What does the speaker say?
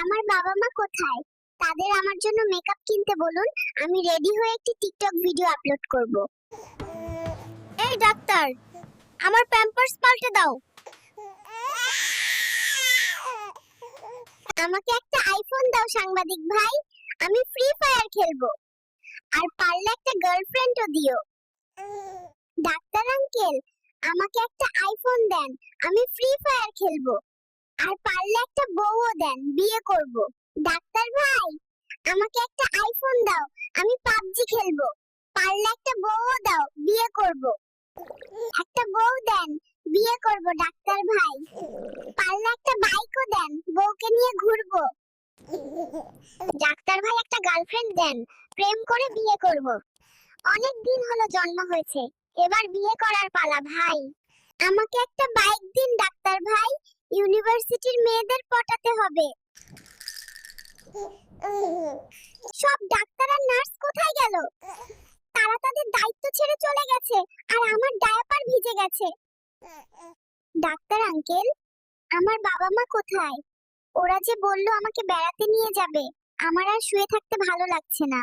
আমার বাবা মা কোথায়? তাদের আমার জন্য মেকআপ কিনতে বলুন, আমি রেডি হয়ে একটি টিকটক ভিডিও আপলোড করব। এই ডাক্তার, আমার প্যাম্পার্স পাল্টে দাও। আমাকে একটা আইফোন দাও সাংবাদিক ভাই, আমি ফ্রি ফায়ার খেলব। আর পারলে একটা গার্লফ্রেন্ডও দিও। ডাক্তার আঙ্কেল আমাকে একটা আইফোন দেন, আমি ফ্রি ফায়ার খেলব। আর পারলে একটা বউও দেন, বিয়ে করব। ডাক্তার ভাই, আমাকে একটা আইফোন দাও, আমি পাবজি খেলব। পারলে একটা বউও দাও, বিয়ে করব। একটা বউ দেন, বিয়ে করব, ডাক্তার ভাই। পারলে একটা বাইকও দেন, বউকে নিয়ে ঘুরবো। ডাক্তার ভাই একটা গার্লফ্রেন্ড দেন, প্রেম করে বিয়ে করব। অনেক দিন হলো জন্ম হয়েছে, এবার বিয়ে করার পালা ভাই। আমাকে একটা বাইক দিন, ডাক্তার ভাই। ইউনিভার্সিটির মেয়েদের পটাতে হবে। সব ডাক্তার আর নার্স কোথায় গেল? তারা তাদের দায়িত্ব ছেড়ে চলে গেছে, আর আমার ডায়াপার ভিজে গেছে। ডাক্তার আঙ্কেল, আমার বাবা মা কোথায়? ওরা যে বলল আমাকে বেড়াতে নিয়ে যাবে, আমার আর শুয়ে থাকতে ভালো লাগছে না।